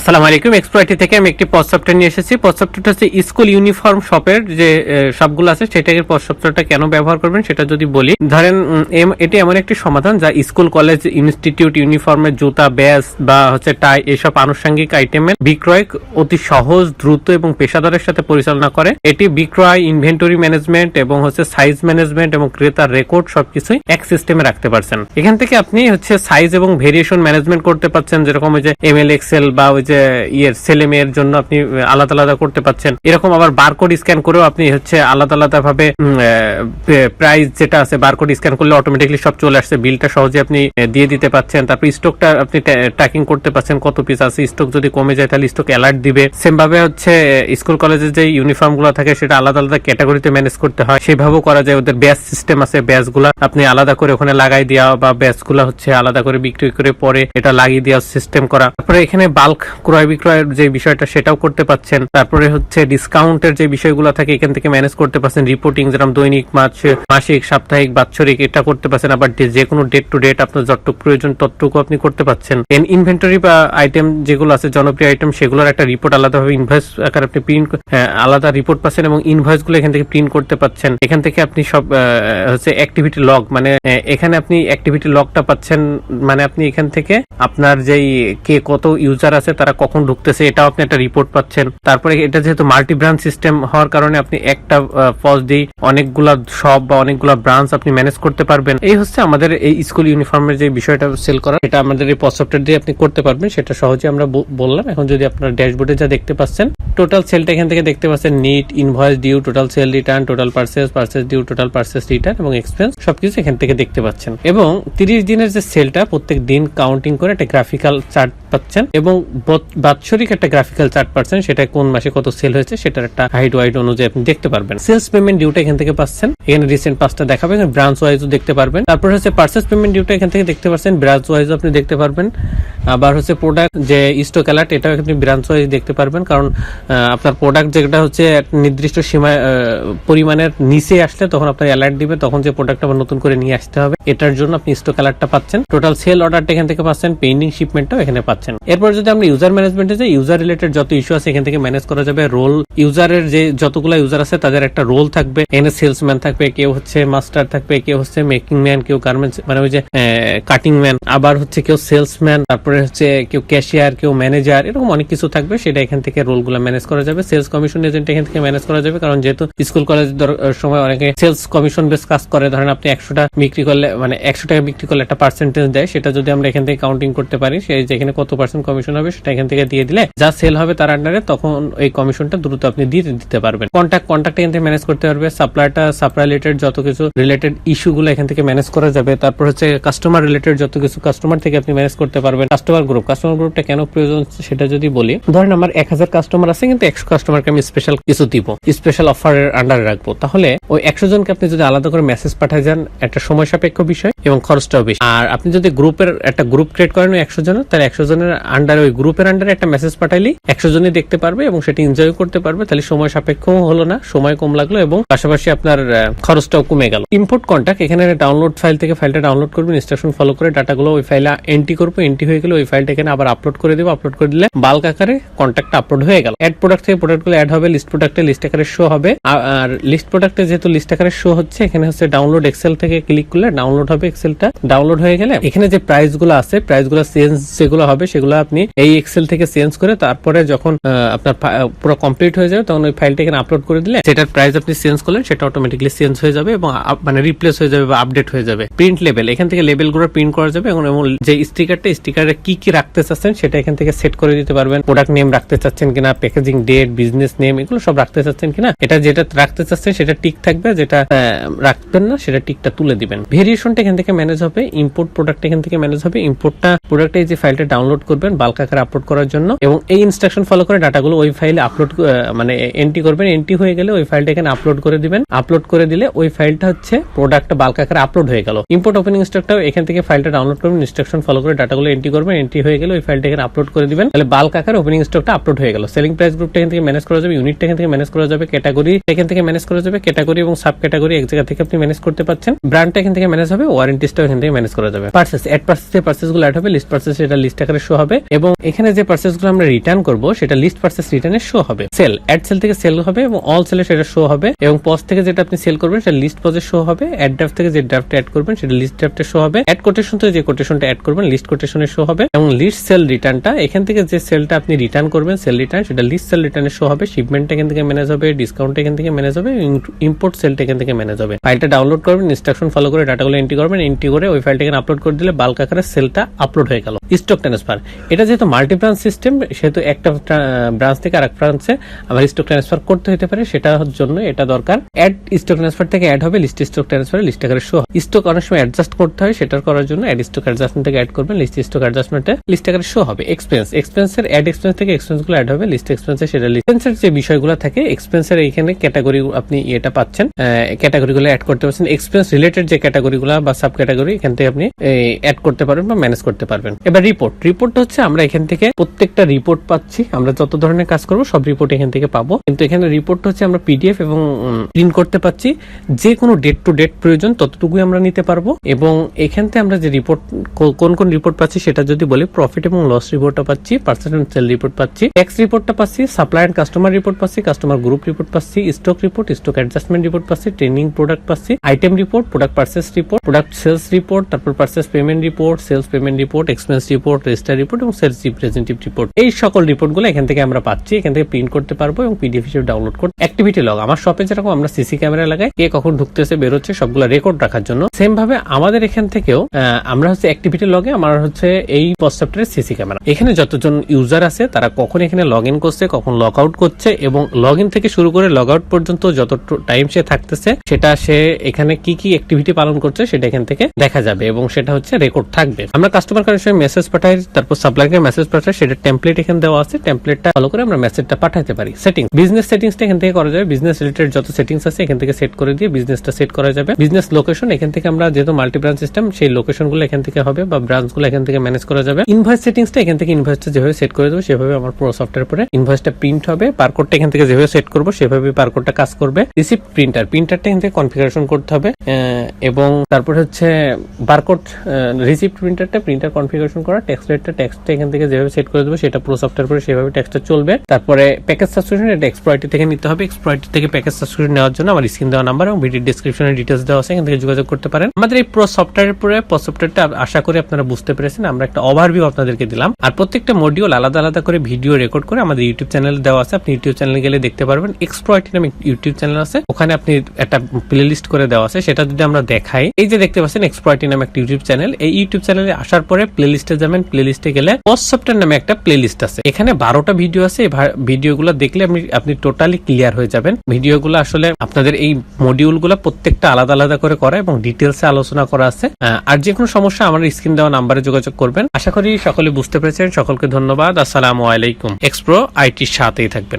আসসালামু আলাইকুম। এক্সপ্লয়টি থেকে আমি একটি সফটওয়্যার নিয়ে এসেছি। সফটওয়্যারটা হচ্ছে স্কুল ইউনিফর্ম শপের যে সবগুলো আছে, সেটাকে সফটওয়্যারটা কেন ব্যবহার করবেন সেটা যদি বলি। ধরেন এটি এমন একটি সমাধান যা স্কুল, কলেজ, ইনস্টিটিউট, ইউনিফর্মের জুতা, ব্যাস বা হচ্ছে টাই, এসব আনুষঙ্গিক আইটেমের বিক্রয় অতি সহজ, দ্রুত এবং পেশাদারের সাথে পরিচালনা করে। এটি বিক্রয় ইনভেন্টরি ম্যানেজমেন্ট এবং হচ্ছে সাইজ ম্যানেজমেন্ট এবং ক্রেতার রেকর্ড সবকিছুই এক সিস্টেমে রাখতে পারছেন। এখান থেকে আপনি হচ্ছে সাইজ এবং ভেরিয়েশন ম্যানেজমেন্ট করতে পারছেন, যেরকম ওই যে এম এল এক্সেল বা ওই ইয়ের ছেলে মেয়ের জন্য আপনি আলাদা আলাদা করতে পারছেন এরকম আবার বারকোড স্ক্যান করেও আপনি হচ্ছে আলাদা আলাদা ভাবে প্রাইস যেটা আছে বারকোড স্ক্যান করলে অটোমেটিকলি সব চলে আসছে। বিলটা সহজে আপনি দিয়ে দিতে পারছেন তারপর স্টকটা আপনি ট্র্যাকিং করতে পারছেন কত পিস আছে। স্টক যদি কমে যায় তাহলে স্টক অ্যালার্ট দিবে। সেম ভাবে হচ্ছে স্কুল কলেজের যে ইউনিফর্মগুলো থাকে সেটা আলাদা আলাদা ক্যাটাগরিতে ম্যানেজ করতে হয়। সেভাবেও করা যায়। ওদের ব্যাচ সিস্টেম আছে ব্যাচগুলা আপনি আলাদা করে ওখানে লাগাই দেওয়া বা ব্যাচগুলা হচ্ছে আলাদা করে বিক্রি করে পরে এটা লাগিয়ে দেওয়ার সিস্টেম করা। তারপরে এখানে বাল্ক ক্রয় বিক্রয়ের যে বিষয়টা সেটাও করতে পাচ্ছেন। তারপরে হচ্ছে ডিসকাউন্টের যে বিষয়গুলো থাকে, এখান থেকে ম্যানেজ করতে পারছেন। রিপোর্টিং যেরকম দৈনিক মাস মাসিক, সাপ্তাহিক, বাৎসরিক, এটা করতে পারছেন। আবার যে কোনো ডেট টু ডেট আপনার যতটুকু প্রয়োজন, ততটুকু আপনি করতে পারছেন এন ইনভেন্টরি বা আইটেম যেগুলো আছে, জনপ্রিয় আইটেম সেগুলোর একটা রিপোর্ট আলাদাভাবে ইনভয়েস আকারে আপনি প্রিন্ট আলাদা রিপোর্ট পাচ্ছেন এবং ইনভয়েসগুলো এখান থেকে প্রিন্ট করতে পাচ্ছেন। এখান থেকে আপনি সব হচ্ছে অ্যাক্টিভিটি লগ মানে এখানে আপনি অ্যাক্টিভিটি লগটা পাচ্ছেন। মানে আপনি এখান থেকে আপনার যেই কে কত ইউজার আছে, তারা কখন ঢুকতেছে, এটাও আপনি একটা রিপোর্ট পাচ্ছেন। তারপরে এটা যেহেতু মাল্টি ব্রাঞ্চ সিস্টেম হওয়ার কারণে আপনি একটা পজ দিয়ে অনেকগুলা শপ বা অনেকগুলা ব্রাঞ্চ আপনি ম্যানেজ করতে পারবেন। এই হচ্ছে আমাদের এই স্কুল ইউনিফর্মের যে বিষয়টা সেল করা, এটা আমাদের এই সফটওয়্যার দিয়ে আপনি করতে পারবেন, সেটা সহজে আমরা বললাম। এখন যদি আপনার ড্যাশবোর্ডে যা দেখতে পাচ্ছেন টোটাল সেলটা এখান থেকে দেখতে পাচ্ছেন net invoice due total sale return total purchase purchase due total purchase return এবং এক্সপেন্স সবকিছু এখান থেকে দেখতে পাচ্ছেন। এবং তিরিশ দিনের যে সেলটা প্রত্যেক দিন কাউন্টিং করে একটা গ্রাফিক্যাল চার্ট পাচ্ছেন এবং বাৎসরিক একটা গ্রাফিক্যাল চার্ট পাচ্ছেন, সেটা কোন মাসে কত সেল হয়েছে, সেটার একটা হাইট ওয়াইড অনুযায়ী আপনি দেখতে পারবেন। সেলস পেমেন্ট ডিউটা এখান থেকে পাচ্ছেন। এখানে রিসেন্ট পাঁচটা দেখাবেন ব্রাঞ্চ ওয়াইজও দেখতে পারবেন। তারপর হচ্ছে পার্সেস পেমেন্ট ডিউটা এখান থেকে দেখতে পাচ্ছেন ব্রাঞ্চ ওয়াইজও আপনি দেখতে পারবেন। আবার হচ্ছে প্রোডাক্ট যে স্টক অ্যালার্ট এটাও আপনি ব্রাঞ্চ ওয়াইজ দেখতে পারবেন। কারণ আপনার প্রোডাক্ট যেটা হচ্ছে নির্দিষ্ট সীমা পরিমাণের নিচে আসলে তখন আপনার অ্যালার্ট দিবে, তখন যে প্রোডাক্ট আবার নতুন করে নিয়ে আসতে হবে। এটার জন্য আপনি স্টক অ্যালার্টটা পাচ্ছেন। টোটাল সেল অর্ডারটা এখান থেকে পাচ্ছেন পেন্ডিং শিপমেন্টটাও এখানে পাচ্ছেন। এরপর যদি আমরা ইউজার ম্যানেজমেন্টে যাই ইউজার রিলেটেড যত ইস্যু আছে, এখান থেকে ম্যানেজ করা যাবে। রোল ইউজারের যে যতগুলো ইউজার আছে, তাদের একটা রোল থাকবে। এখানে সেলসম্যান থাকবে, কেউ হচ্ছে মাস্টার থাকবে, কেউ হচ্ছে মেকিং ম্যান কেউ গার্মেন্টস মানে ওই যে কাটিং ম্যান আবার হচ্ছে কেউ সেলসম্যান তারপরে হচ্ছে কেউ ক্যাশিয়ার কেউ ম্যানেজার এরকম অনেক কিছু থাকবে। সেটা এখান থেকে রোলগুলো ম্যানেজ করা যাবে। সেলস কমিশন এজেন্ট এখান থেকে ম্যানেজ করা যাবে। কারণ যেহেতু স্কুল কলেজ সময় অনেকে সেলস কমিশন বেস কাজ করে। ধরেন আপনি একশোটা বিক্রি করলে মানে একশো টাকা বিক্রি করলে একটা পার্সেন্টেজ দেয়। সেটা যদি আমরা এখান থেকে কাউন্টিং করতে পারি সেই যেখানে কত পার্সেন্ট কমিশন হবে, সেটা এখান থেকে দিয়ে দিলে যা সেল হবে তার আন্ডারে তখন এই কমিশনটা দ্রুত আপনি দিয়ে দিতে পারবেন। কন্ট্যাক্ট কন্ট্যাক্ট এখান থেকে ম্যানেজ করতে পারবে। সাপ্লাইটা সাপ্লাই রিলেটেড যত কিছু রিলেটেড ইস্যু গুলো এখান থেকে ম্যানেজ করা যাবে। তারপর হচ্ছে কাস্টমার রিলেটেড যত কিছু কাস্টমার থেকে আপনি ম্যানেজ করতে পারবেন। কাস্টমার গ্রুপ কাস্টমার গ্রুপটা কেন প্রয়োজন সেটা যদি বলি, ধরেন আমার এক হাজার কাস্টমার আছে, কিন্তু একশো কাস্টমারকে আমি স্পেশাল কিছু দিব স্পেশাল অফারের আন্ডারে রাখব। তাহলে ওই একশো জনকে আপনি যদি আলাদা করে মেসেজ পাঠায় যান, একটা সময় সাপেক্ষ বিষয়। এবং খরচটাও বেশি। আর আপনি যদি গ্রুপের একটা গ্রুপ ক্রিয়েট করেন একশো জনের, তাহলে একশো জনের আন্ডারে ওই গ্রুপের আন্ডারে একটা মেসেজ পাঠাইলেই একশো জনই দেখতে পারবে এবং সেটি এনজয় করতে পারবে। তাহলে সময় সাপেক্ষও হলো না, সময় কম লাগল এবং পাশাপাশি আপনার খরচটাও কমে গেল। ইম্পোর্ট কন্ট্যাক্ট এখানে ডাউনলোড ফাইল থেকে ফাইলটা ডাউনলোড করবেন ইনস্ট্রাকশন ফলো করে ডাটাগুলো ওই ফাইলে এন্ট্রি করব এন্ট্রি হয়ে গেলে ওই ফাইলটা এখানে আবার আপলোড করে দেবো। আপলোড করে দিলে বাল্ক আকারে কন্ট্যাক্ট আপলোড হয়ে গেল। অ্যাড প্রোডাক্ট থেকে প্রোডাক্টগুলো অ্যাড হবে লিস্ট প্রোডাক্টে লিস্ট আকারে শো হবে। আর লিস্ট প্রোডাক্টে যেহেতু লিস্ট আকারে শো হচ্ছে, এখানে হচ্ছে ডাউনলোড এক্সেল থেকে ক্লিক করলে ডাউনলোড হবে এক্সেলটা ডাউনলোড হয়ে গেলে এখানে যে প্রাইসগুলো আছে প্রাইসগুলো চেঞ্জ যেগুলো হবে, সেগুলো আপনি এই এক্সেল থেকে চেঞ্জ করে তারপরে যখন আপনার পুরো কমপ্লিট হয়ে যাবে, তখন ওই ফাইলটা এখানে আপলোড করে দিলে সেটার প্রাইস আপনি চেঞ্জ করলেন, সেটা অটোমেটিকলি চেঞ্জ হয়ে যাবে এবং মানে রিপ্লেস হয়ে যাবে বা আপডেট হয়ে যাবে। প্রিন্ট লেভেল এখান থেকে লেভেলগুলো প্রিন্ট করা যাবে এবং যে স্টিকারটা স্টিকারে কি কি রাখতে চাচ্ছেন সেটা এখান থেকে সেট করে দিতে পারবেন। প্রোডাক্ট নেম রাখতে চাচ্ছেন কিনা প্যাকেজিং ডেট বিজনেস নেম এগুলো সব রাখতে চাচ্ছেন কিনা, এটা যেটা রাখতে চাচ্ছেন সেটা টিক থাকবে, যেটা রাখবেন না, সেটা টিকটা তুলে দিবেন। ভেরিয়েশনটা এখান থেকে ম্যানেজ হবে ইম্পোর্ট প্রোডাক্ট এখান থেকে ম্যানেজ হবে। ইম্পোর্টটা প্রোডাক্টে যে ফাইলটা ডাউনলোড করবেন বাল্ক আকারে আপলোড করার জন্য এবং এই ইনস্ট্রাকশন ফলো করে ডাটাগুলো ওই ফাইলে আপলোড মানে এন্ট্রি করবেন। এন্ট্রি হয়ে গেলে ওই ফাইলটা এখানে আপলোড করে দিবেন। আপলোড করে দিলে ওই ফাইলটা হচ্ছে প্রোডাক্ট বাল্ক আকারে আপলোড হয়ে গেল। ইম্পোর্ট ওপেনিং ইনস্ট্রাকটাও এখান থেকে ফাইলটা ডাউনলোড করবেন ইনস্ট্রাকশন ফলো করে ডাটাগুলো এন্ট্রি করবেন। এন্ট্রি হয়ে গেলে ওই ফাইলটা এখানে আপলোড করে দিবেন। তাহলে বাল্ক আকারে ওপেনিং স্টকটা আপলোড হয়ে গেল। সেলিং প্রাইস গ্রুপটা এখান থেকে ম্যানেজ করা যাবে ইউনিটটা এখান থেকে ম্যানেজ করা যাবে ক্যাটাগরি এখান থেকে ম্যানেজ করা যাবে ক্যাটাগরি এবং সাব ক্যাটাগরি এক জায়গা থেকে আপনি ম্যানেজ করতে পারছেন। ব্র্যান্ডটা এখান থেকে ম্যানেজ হবে ওয়ারেন্টিসটাও এখান থেকে ম্যানেজ করা যাবে। পার্সেস অ্যাড পার্সেস যে পার্সেসগুলো হবে লিস্ট পার্সেস এটা লিস্ট আকারে শো হবে এবং এখানে যে পার্সেসগুলো আমরা রিটার্ন করব, সেটা লিস্ট পার্সেস রিটার্নে শো হবে। সেল অ্যাড সেল থেকে সেল হবে এবং অল সেলে সেটা শো হবে এবং পজ থেকে যেটা আপনি সেল করবেন, সেটা লিস্ট পজে শো হবে। অ্যাড ড্রাফট থেকে যে ড্রাফট অ্যাড করবেন, সেটা লিস্ট ড্রাফটে শো হবে। অ্যাড কোটেশন থেকে যে কোটেশনটা অ্যাড করবেন লিস্ট কোটেশনে শো হবে এবং লিস্ট সেল রিটার্নটা এখান থেকে যে সেলটা আপনি রিটার্ন করবেন সেল রিটার্ন সেটা লিস্ট সেল রিটার্নে শো হবে। শিপমেন্ট এখান থেকে ম্যানেজ হবে ডিসকাউন্ট এখান থেকে ম্যানেজ হবে ইম্পোর্ট সেলটা এখান থেকে ম্যানেজ হবে। ফাইলটা ডাউনলোড করবেন ইনস্ট্রাকশন ফলো করে ডাটাগুলো এন্ট্রি করবেন এন্ট্রি করে ওই ফাইলটা এখানে আপলোড করে দিলে বাল্ক আকারে সেলটা আপলোড হয়ে গেল। স্টক ট্রান্সফার এটা যেহেতু মাল্টি ব্রাঞ্চ সিস্টেম সেহেতু একটা ব্রাঞ্চ থেকে আরেক ব্রাঞ্চে আমার স্টক ট্রান্সফার করতে হতে পারে, সেটার জন্য এটা দরকার। অ্যাড স্টক ট্রান্সফার থেকে অ্যাড হবে লিস্ট স্টক ট্রান্সফার লিস্ট আকারে শো স্টক অনেক সময় অ্যাডজাস্ট করতে হয়, সেটার করার জন্য অ্যাড স্টক অ্যাডজাস্টমেন্ট থেকে অ্যাড করবেন লিস্ট স্টক অ্যাডজাস্টমেন্টে লিস্ট আকারে শো হবে। এক্সপেন্স এক্সপেন্সের অ্যাড এক্সপেন্স থেকে এক্সপেন্সগুলো অ্যাড হবে লিস্ট এক্সপেন্সে সেটা এক্সপেন্সের যে বিষয়গুলো থাকে এক্সপেন্সের এইখানে ক্যাটাগরি আপনি এটা পাচ্ছেন ক্যাটাগরি গুলো অ্যাড করতে পারছেন। এক্সপেন্স রিলেটেড যে ক্যাটাগরি গুলো বা সাব ক্যাটাগরি এখান থেকে আপনি অ্যাড করতে পারবেন বা ম্যানেজ করতে পারবেন। এবার রিপোর্ট রিপোর্ট হচ্ছে আমরা এখান থেকে প্রত্যেকটা রিপোর্ট পাচ্ছি। আমরা যত ধরনের কাজ করব, সব রিপোর্ট এখান থেকে পাবো। কিন্তু এখানে রিপোর্ট হচ্ছে আমরা পিডিএফ এবং প্রিন্ট করতে পাচ্ছি। যে কোনো ডেট টু ডেট প্রয়োজন, ততটুকুই আমরা নিতে পারব। এবং এখান থেকে আমরা যে রিপোর্ট কোন কোন রিপোর্ট পাচ্ছি, সেটা যদি বলি প্রফিট এবং লস রিপোর্টটা পাচ্ছি পার্সেন্ট সেল রিপোর্ট পাচ্ছি। ট্যাক্স রিপোর্টটা পাচ্ছি সাপ্লাই অ্যান্ড কাস্টমার রিপোর্ট পাচ্ছি কাস্টমার গ্রুপ রিপোর্ট পাচ্ছি stock report stock adjustment report পাচ্ছি ট্রেনিং প্রোডাক্ট পাচ্ছি item report product purchase report product sales report তারপর purchase payment report sales payment report expense report register report এবং sales representative report এই সকল রিপোর্টগুলো এখান থেকে আমরা পাচ্ছি, এখান থেকে প্রিন্ট করতে পারব এবং পিডিএফ হিসেবে ডাউনলোড করতে অ্যাক্টিভিটি লগ আমার শপে যেরকম আমরা সিসি ক্যামেরা লাগাই, কে কখন ঢুকতেছে, বেরোচ্ছে, সবগুলো রেকর্ড রাখার জন্য। সেম ভাবে আমাদের এখান থেকেও আমরা হচ্ছে অ্যাক্টিভিটি লগে আমার হচ্ছে এই পস্টাপটারের সিসি ক্যামেরা এখানে যতজন ইউজার আছে, তারা কখন এখানে লগ ইন করছে, কখন লগ আউট করছে এবং লগ ইন থেকে শুরু করে লগ আউট পর্যন্ত যত টাইম সে থাকতেছে, সেটা সে এখানে কি কি অ্যাক্টিভিটি পালন করছে, সেটা এখান থেকে দেখা যাবে এবং সেটা হচ্ছে রেকর্ড থাকবে। আমরা কাস্টমার কানেকশন মেসেজ পাঠাই, তারপর সাপ্লাইকে মেসেজ পাঠাই, সেটা টেমপ্লেট এখানে দেওয়া আছে। টেমপ্লেটটা ফলো করে আমরা মেসেজটা পাঠাতে পারি। সেটিং বিজনেস সেটিংসটা এখান থেকে করা যাবে। বিজনেস রিলেটেড যত সেটিংস আছে, এখান থেকে সেট করে দিয়ে বিজনেসটা সেট করা যাবে। বিজনেস লোকেশন এখান থেকে আমরা যেহেতু মাল্টি ব্রাঞ্চ সিস্টেম সেই লোকেশনগুলো এখান থেকে হবে বা ব্রাঞ্চগুলো এখান থেকে ম্যানেজ করা যাবে। ইনভয়েস সেটিংসটা এখান থেকে ইনভয়েসটা যেভাবে সেট করে দেবো, সেভাবে আমার পুরো সফটওয়্যার পরে ইনভয়েসটা প্রিন্ট হবে। বারকোডটা এখান থেকে যেভাবে সেট করব, সেভাবে বারকোডটা কাজ করবে। রিসিপ্ট প্রিন্টার প্রিন্টারটা এখান থেকে কনফিগারেশন করতে হবে এবং তারপর হচ্ছে বারকোড রিসিপ্ট প্রিন্টারটা প্রিন্টার কনফিগারেশন করা টেক্সট রেটটা টেক্সটটা এখান থেকে যেভাবে সেট করে দেবো সেটা পুরো সফটওয়্যার পরে সেভাবে টেক্সটটা চলবে। তারপরে প্যাকেজ সাবস্ক্রিপশন এটা এক্সপ্লয়টি থেকে নিতে হবে। এক্সপ্লয়টি থেকে প্যাকেজ সাবস্ক্রিপশন নেওয়ার জন্য আমার স্ক্রিন দেওয়া নাম্বার এবং ভিডিও ডিসক্রিপশনে ডিটেলস দেওয়া আছে, এখান থেকে যোগাযোগ করতে পারেন। আমাদের এই প্রো সফটওয়্যারের পরে প্রো সফটওয়্যারটা আশা করি আপনারা বুঝতে পেরেছেন। আমরা একটা ওভারভিউ আপনাদেরকে দিলাম। আর প্রত্যেকটা মডিউল আলাদা আলাদা করে ভিডিও রেকর্ড করে আমাদের ইউটিউব চ্যানেলে দেওয়া আছে। আপনি ইউটিউব চ্যানেলে গেলে দেখতে পারবেন। এক্সপ্লয়টি নামে ইউটিউব চ্যানেল আছে। ওখানে আপনি একটা প্লে লিস্ট করে দেওয়া আছে। সেটা যদি আমরা দেখাই। এই যে দেখতে পাচ্ছেন এক্সপ্লয়টি নামে একটা ইউটিউব চ্যানেল এই ইউটিউব চ্যানেলে আসার পরে প্লে লিস্টে যাবেন। প্লে লিস্টে গেলে পোস্ট সফটওয়্যার নামে একটা প্লে লিস্ট আছে। এখানে বারোটা ভিডিও আছে। এই ভিডিওগুলো দেখলে আপনি টোটালি ক্লিয়ার হয়ে যাবেন। ভিডিওগুলো আসলে আপনাদের এই মডিউলগুলো প্রত্যেকটা আলাদা আলাদা করে করা এবং ডিটেলসে আলোচনা করা আছে। আর যে কোনো সমস্যা আমার স্ক্রিন দেওয়া নাম্বারে যোগাযোগ করবেন। আশা করি সকলে বুঝতে পেরেছেন। সকলকে ধন্যবাদ। আসসালামু আলাইকুম। এক্সপ্রো আইটির সাথেই থাকবেন।